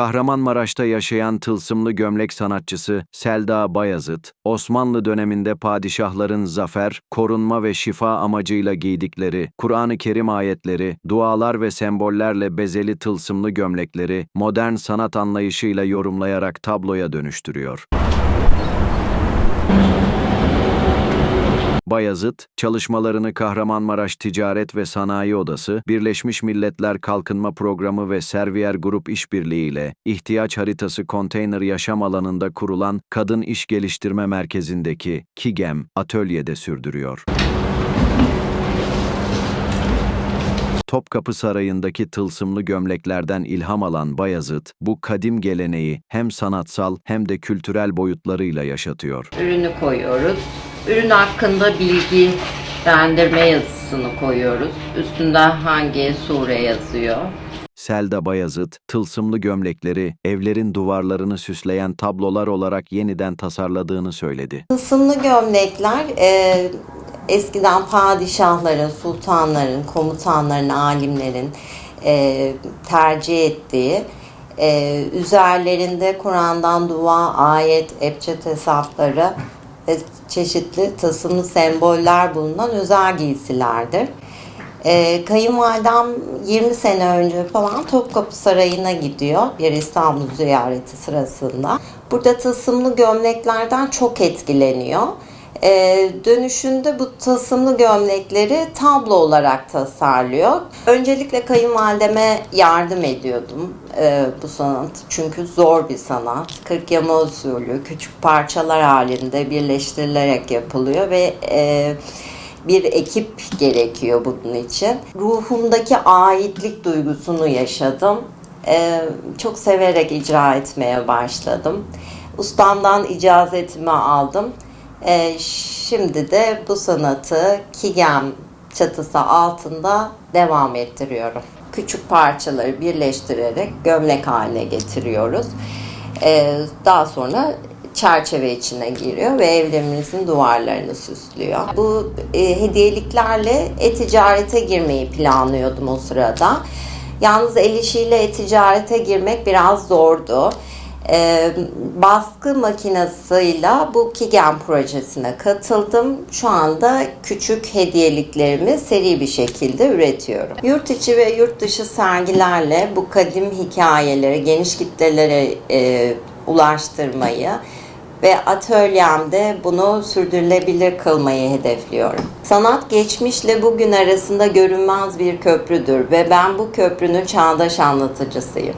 Kahramanmaraş'ta yaşayan tılsımlı gömlek sanatçısı Selda Bayazıt, Osmanlı döneminde padişahların zafer, korunma ve şifa amacıyla giydikleri Kur'an-ı Kerim ayetleri, dualar ve sembollerle bezeli tılsımlı gömlekleri modern sanat anlayışıyla yorumlayarak tabloya dönüştürüyor. Bayazıt, çalışmalarını Kahramanmaraş Ticaret ve Sanayi Odası, Birleşmiş Milletler Kalkınma Programı ve Servier Grup işbirliğiyle ihtiyaç haritası konteyner yaşam alanında kurulan Kadın İş Geliştirme Merkezi'ndeki KİGEM atölyede sürdürüyor. Topkapı Sarayı'ndaki tılsımlı gömleklerden ilham alan Bayazıt, bu kadim geleneği hem sanatsal hem de kültürel boyutlarıyla yaşatıyor. ürünü koyuyoruz. Ürün hakkında bilgilendirme yazısını koyuyoruz. Üstünde hangi sure yazıyor. Selda Bayazıt, tılsımlı gömlekleri evlerin duvarlarını süsleyen tablolar olarak yeniden tasarladığını söyledi. Tılsımlı gömlekler e, eskiden padişahların, sultanların, komutanların, alimlerin e, tercih ettiği e, üzerlerinde Kur'an'dan dua, ayet, ebced hesapları ve çeşitli tılsımlı semboller bulunan özel giysilerdir. Ee, kayınvalidem 20 sene önce falan Topkapı Sarayı'na gidiyor bir İstanbul ziyareti sırasında. Burada tılsımlı gömleklerden çok etkileniyor. Ee, dönüşünde bu tılsımlı gömlekleri tablo olarak tasarlıyor. Öncelikle kayınvalideme yardım ediyordum e, bu sanat. Çünkü zor bir sanat. 40 yama usulü, küçük parçalar halinde birleştirilerek yapılıyor ve e, bir ekip gerekiyor bunun için. Ruhumdaki aitlik duygusunu yaşadım. Ee, çok severek icra etmeye başladım. Ustamdan icazetimi aldım. Ee, şimdi de bu sanatı Kigem çatısı altında devam ettiriyorum. Küçük parçaları birleştirerek gömlek haline getiriyoruz. Ee, daha sonra çerçeve içine giriyor ve evlerimizin duvarlarını süslüyor. Bu e, hediyeliklerle e-ticarete girmeyi planlıyordum o sırada. Yalnız el işiyle e-ticarete girmek biraz zordu. E, baskı makinesiyle bu Kigen projesine katıldım. Şu anda küçük hediyeliklerimi seri bir şekilde üretiyorum. Yurt içi ve yurt dışı sergilerle bu kadim hikayeleri geniş kitlelere e, ulaştırmayı ve atölyemde bunu sürdürülebilir kılmayı hedefliyorum. Sanat geçmişle bugün arasında görünmez bir köprüdür ve ben bu köprünün çağdaş anlatıcısıyım.